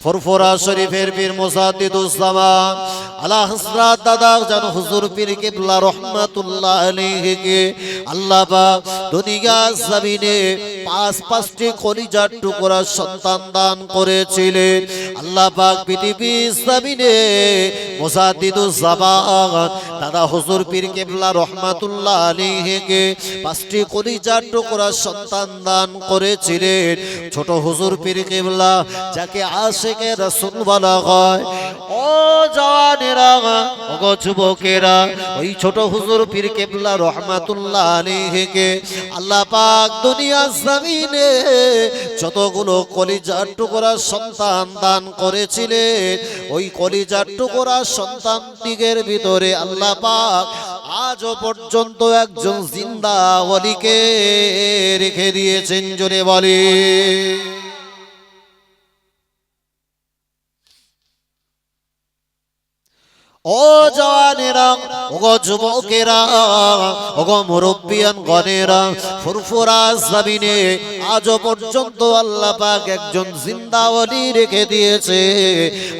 ফুরফুরা শরীফের পীর মুসাদ্দিদুজ্জামান আলা হযরত দাদা জান হুজুর পীর কিবলা রহমাতুল্লাহ আলাইহিকে আল্লাহ পাক দুনিয়া জমিনে পাঁচ পাঁচটি কলিজার টুকরা সন্তান দান করেছিলেন। আল্লাহ পাক পৃথিবী জমিনে মুসাদ্দিদুজ্জামান দাদা হুজুর পীর কিবলা রহমাতুল্লাহ আলাইহিকে পাঁচটি কলিজার টুকরা সন্তান দান করেছিলেন। ছোট হুজুর পীর কিবলা যাকে আশেকে রাসূল বলা হয়, ও জওয়ানেরা যুবকেরা, ওই ছোট হুজুর পীর কিবলা রহমাতুল্লাহ আলাইহিকে আল্লাহ পাক দুনিয়া জমিনে যতগুলো কলিজার টুকরা সন্তান দান করেছিলেন, ওই কলিজার টুকরা সন্তান দিগের ভিতরে আল্লাহ পাক আজও পর্যন্ত একজন জিন্দা ওলিকে রেখে দিয়েছেন, জোরে বলে ও জওয়ানেরা, ওগো যুবকেরা, ওগো মুরব্বিয়ান গণেরা, ফুরফুরা জামিনে আজ পর্যন্ত আল্লাহ পাক একজন জিন্দা ওলি রেখে দিয়েছে।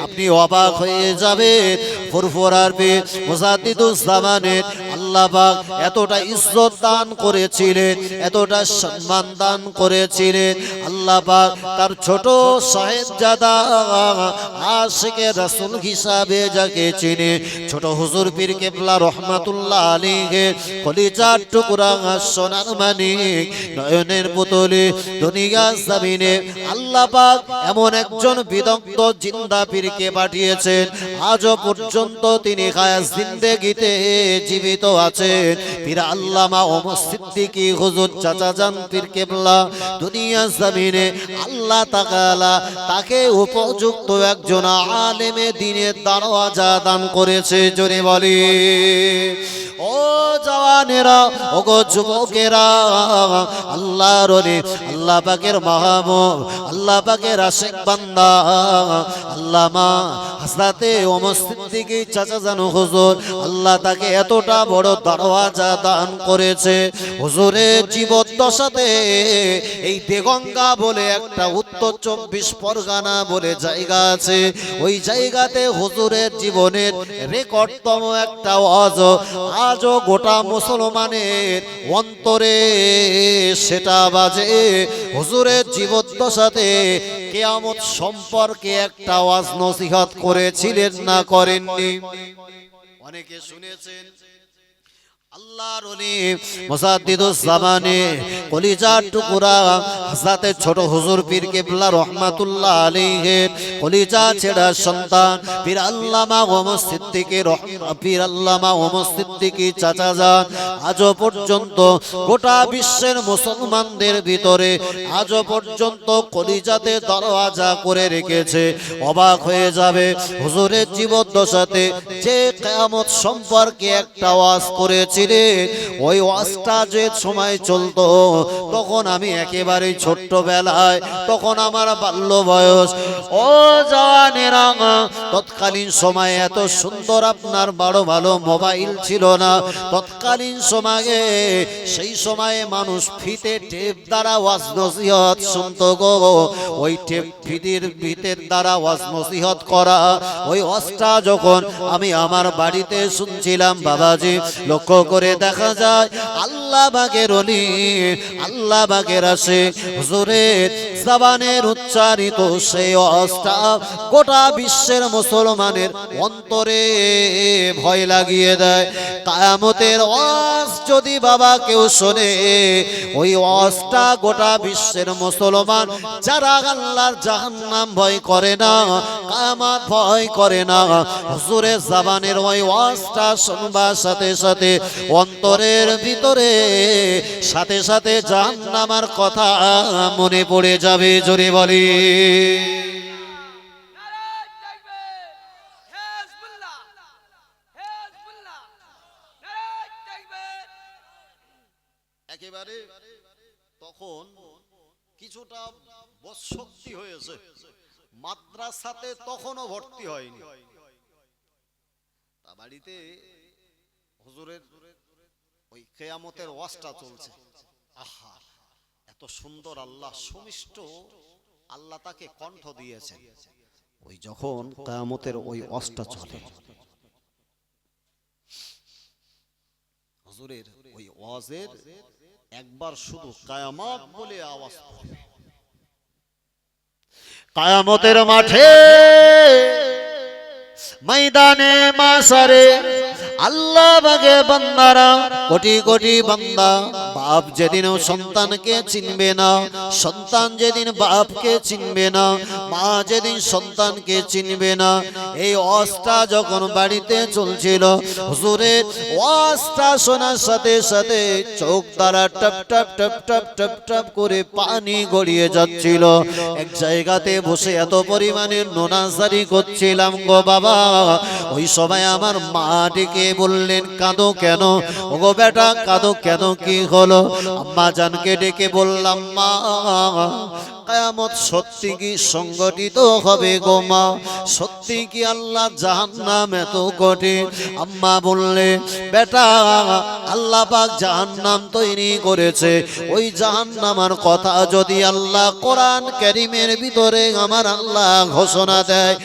আপনি অবাক হয়ে যাবেন, ফুরফুরার বে মুজাদ্দিদুজ্জামানের আল্লাহ পাক এতটা ইজ্জত দান করেছিলেন, এতটা সম্মান দান করেছিলেন। আল্লাহ পাক তার ছোট সাহেবজাদা আশিকে রাসূল হিসাবে যাকে চিনে ছোট হুজুর পীর কেবলা রহমাতুল্লাহ আলীকে কলিজার টুকরা সোনার মানিক, নয়নের পুতলে দুনিয়া জমিনে। আল্লাহ পাক এমন একজন বিদগ্ধ জিন্দা পীরকে পাঠিয়েছেন, আজও পর্যন্ত তিনি খায়াস জিন্দেগিতে জীবিত আছেন পীর আল্লামা ও সিদ্দিকী, হুজুর চাচা জান পীর কেবলা দুনিয়া জমিনে আল্লাহ তাকালা তাকে উপযুক্ত একজন আলেমে দিনের দরওয়াজা দান করেছে। জোরে বলি। ও জওয়ানেরা ও গো যুবকেরা, আল্লাহ রে আল্লাহ পাকের মাহমুদ আল্লাহ পাকের আশেক বান্দা, আল্লামা হাসরাতে ওমর সিদ্দিকী চাচা জানো হুজুর, আল্লাহ তাকে এতটা বড় দরওয়াজা দান করেছে। হুজুরের জীবদ্দশাতে এই দেগঙ্গা বলে একটা উত্তর চব্বিশ পরগনা বলে জায়গা আছে। ওই জায়গাতে হুজুরের জীবনের রেকর্ডতম একটা অজ আজও গোটা মুসলমানের অন্তরে সেটা বাজে। হুজুরের জীবদ্দশাতে কেয়ামত সম্পর্কে একটা ওয়াজ নসিহত করেছিলেন না করেননি? অনেকে শুনেছেন পর্যন্ত গোটা বিশ্বের মুসলমানদের ভিতরে আজও পর্যন্ত কলিজাতে দরওয়াজা করে রেখেছে, অবাক হয়ে যাবে হুজুরের জীবদ্দশাতে যে কিয়ামত সম্পর্কে একটা ওয়াজ করেছিলেন ওই ওয়াজটা যে সময় চলতো তখন আমি একেবারে ছোট্টবেলায়, তখন আমার বাল্য বয়স। ও জওয়ানেরা তৎকালীন সময়ে এত সুন্দর আপনার বড় ভালো মোবাইল ছিল না। তৎকালীন সময়ে, সেই সময়ে মানুষ ফিতে টেপ দ্বারা ওয়াজ নসিহত শুনতো গো। ওই টেপ ফিতির ভিতের দ্বারা ওয়াজ নসিহত করা। ওই ওয়াজটা যখন আমি আমার বাড়িতে শুনছিলাম, বাবাজি, লক্ষ্য করে দেখা যায়, আল্লাহ বাগের অলি আল্লাহ বাগের আসে। হুজুরের জবানের উচ্চারিত সেই অস্তা গোটা বিশ্বের মুসলমানের অন্তরে ভয় লাগিয়ে দেয়। কায়ামতের ওয়াজ যদি বাবা কেউ শোনে, ওই ওয়াজটা গোটা বিশ্বের মুসলমান, যারা আল্লাহর জাহান্নাম ভয় করে না, কায়ামত ভয় করে না, হুজুরের জবানের ওই ওয়াজটা শুনবার সাথে সাথে অন্তরের ভিতরে সাথে সাথে জাহান্নামার কথা মনে পড়ে যাবে, জোরে বলি। একেবারে তখন কিছুটা হয়েছে। মাদ্রাসাতে তখনও ভর্তি হয়নি। তা বাড়িতে হুজুরের ওই কেয়ামতের চলছে। আহা এত সুন্দর আল্লাহ সুমিষ্ট, আল্লাহ তাকে কণ্ঠ দিয়েছেন। ওই যখন কায়ামতের ওই অসটা চলে। হুজুরের ওই ওয়াজের একবার শুধু কায়ামত বলে আওয়াজ কায়ামতের মাঠে ময়দানে মাসারে আল্লাহ বাগে বান্দারা, কোটি কোটি বান্দা বাপ যেদিন সন্তানকে চিনবে না, সন্তান যেদিন বাপকে চিনবে না, মা যেদিন সন্তানকে চিনবে না, এই অস্তা যখন বাড়িতে চলছিল, হুজুরের ওয়াজটা শোনার সাথে সাথে চোখ দ্বারা টপ টপ টপ টপ টপ টপ করে পানি গড়িয়ে যাচ্ছিল। এক জায়গাতে বসে এত পরিমাণে নোনাজারি করছিলাম গো বাবা। ওই সময় আমার মা ডেকে বললেন, কাঁদো কেন? ও গো বেটা, কাঁদো কেন? কি হলো আম্মা জানকে ডেকে বললাম মা। কায়ামত সত্যি কি সংগঠিত হবে গো মা? সত্যি কি আল্লাহ জাহান্নাম এত কঠিন? আম্মা বললে, বেটা, আল্লাহ পাক জাহান্নাম তৈরি করেছে। ওই জাহান্নামার কথা যদি আল্লাহ কোরআন ক্যারিমের ভিতরে আমার আল্লাহ ঘোষণা দেয়,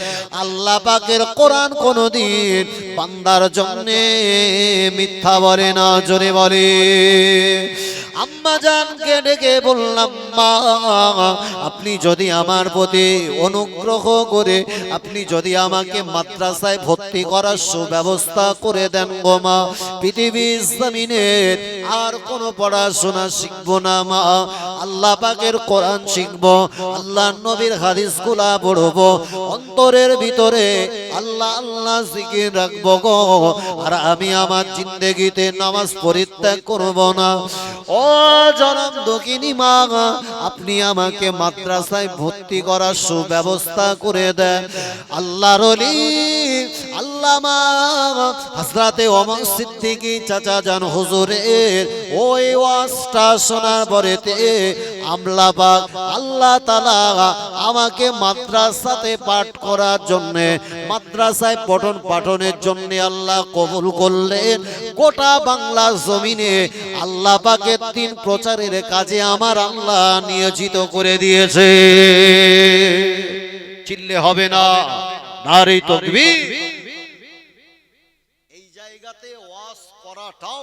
আল্লাহ পাকের কোরআন কোনদিন বান্দার জন্য মিথ্যা বলে না, জোরে বলে। আম্মা জানকে ডেকে বললাম, মা, আপনি যদি আমার প্রতি অনুগ্রহ করে, আপনি যদি আমাকে মাদ্রাসায় ভর্তি করার সুব্যবস্থা করে দেন গো মা, পৃথিবীর জমিনের আর কোনো পড়াশোনা শিখব না মা। আল্লাহ পাকের কোরআন শিখব, আল্লাহ নবীর হাদিসগুলা পড়ব, অন্তরের ভিতরে আল্লাহ আল্লাহ জিকির রাখব গো। আর আমি আমার জিন্দগিতে নামাজ পরিত্যাগ করব না। ও জনম দক্ষিণী মা আপনি আমাকে মাদ্রাসায় ভর্তি করার সুব্যবস্থা করে দেন। আল্লাহর আল্লাহ হাজরাতে সিদ্দিকী চাচা জান হুজুরের, ওই ওয়াজটা শোনার পরেতে আমলা পাক আল্লাহ তালা আমাকে মাদ্রাসাতে পাঠ করার জন্য, মাদ্রাসায় পঠন পাঠনের জন্য আল্লাহ কবুল করলেন। গোটা বাংলা জমিনে আল্লাহ পাকের তিন প্রচারের কাজে আমার আল্লাহ নিয়োজিত করে দিয়েছে। চিল্লে হবে না, নারী তকবীর। করাটাও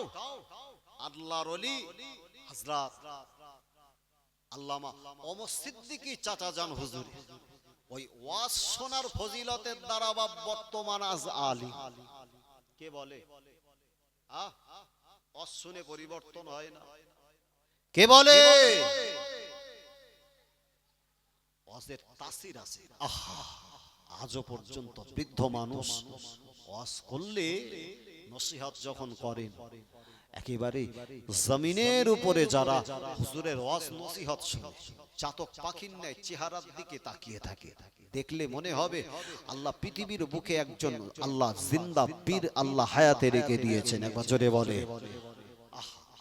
আল্লাহর অলি হযরত আল্লামা ওমর সিদ্দিকী চাচা জান হুজুর। ওই ওয়াজ শোনার ফজিলতের দ্বারা বা বর্তমান আজ আলী। কে বলে? আহ? ওয়াজ শুনে পরিবর্তন হয় না। কে বলে? ওয়াজের তাসির আছে। আহা! আজও পর্যন্ত বৃদ্ধ মানুষ ওয়াজ করলে নসিহত যখন করেন, একেবারে জমিনের উপরে যারা হুজুরের ওয়াজ নসিহত শুনে, চাতক পাখির ন্যায় চেহারার দিকে তাকিয়ে থাকে, দেখলে মনে হবে আল্লাহ পৃথিবীর বুকে একজন আল্লাহ জিন্দা পীর আল্লাহ হায়াতে রেখে দিয়েছেন। একবার জোরে বলে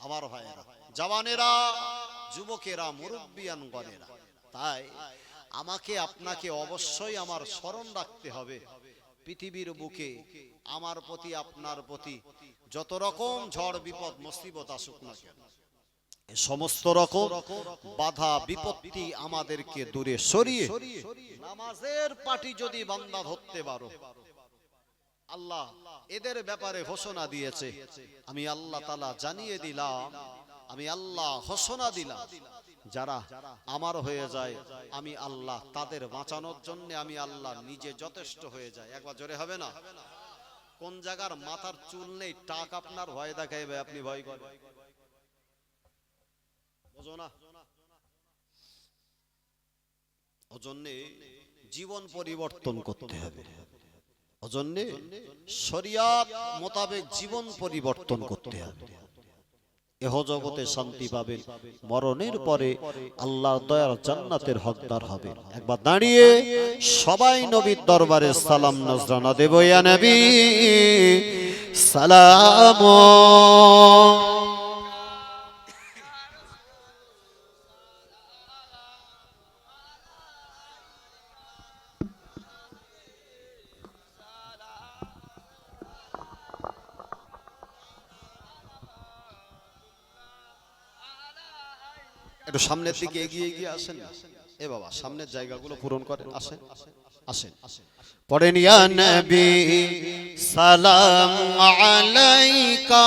আমার ভাইয়েরা, জওয়ানেরা, যুবকেরা মুরব্বিয়ান গণেরা তাই আমাকে আপনাকে অবশ্যই আমার স্মরণ রাখতে হবে। পৃথিবীর বুকে আমার প্রতি, আপনার প্রতি যত রকম ঝড়, বিপদ, মুসিবত আসুক না কেন, সমস্ত রকম বাধা, বিপত্তি আমাদেরকে দূরে সরিয়ে নামাজের পাটি যদি বান্দা ধরতে পারো, আল্লাহ এদের ব্যাপারে ঘোষণা দিয়েছে। আমি আল্লাহ তালা জানিয়ে দিলাম, আমি আল্লাহ ঘোষণা দিলাম, যারা আমার হয়ে যায়, আমি আল্লাহ তাদের বাঁচানোর জন্য আমি আল্লাহ নিজে যথেষ্ট হয়ে যায় একবার জোরে হবে না? কোন জায়গার মাথার চুল নেই, টাক আপনার ভয় দেখাইবে, আপনি ভয় করেন। জীবন পরিবর্তন করতে হবে। ওজন্যে শরিয়াত মোতাবেক জীবন পরিবর্তন করতে হবে। এহ জগতে শান্তি পাবেন। মরণের পরে আল্লাহ দয়ার জান্নাতের হকদার হবে। একবার দাঁড়িয়ে সবাই নবীর দরবারে সালাম নজরানা দেব ইয়া নবী। সালাম একটু সামনের দিকে এগিয়ে এগিয়ে আসেন। এ বাবা, সামনের জায়গাগুলো পূরণ করেন আসেন আসেন পড়েন, ইয়া নবী, সালাম আলাইকা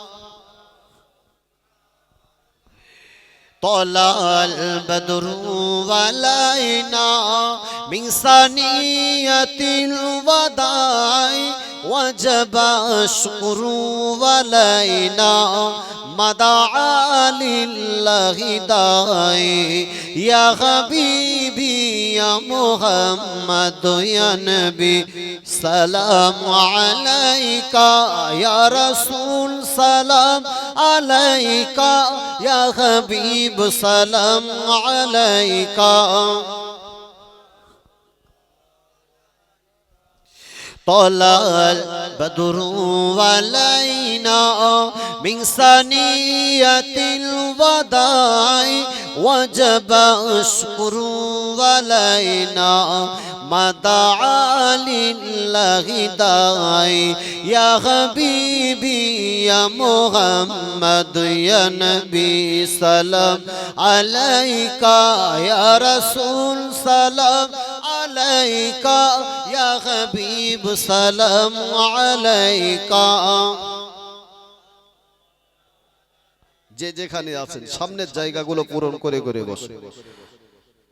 طلع البدر علينا من ثنية الوداع وجب الشكر علينا. مدعا لله داعي يا حبيبي يا محمد يا نبي سلام عليك. يا رسول سلام عليك. يا حبيب سلام عليك. طلع البدر علينا من ثنية الوداع وجب الشكر علينا ما دعا لله داعي يا حبيبي يا محمد يا نبي سلام عليك. يا رسول سلام আলাইকা, ইয়া হাবিব, সালাম আলাইকা। যে যেখানে আছেন, সামনের জায়গাগুলো পূরণ করে করে বসে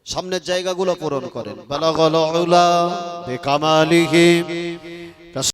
সামনের জায়গাগুলো পূরণ করেন। বেলা গলা বেকামালিহী।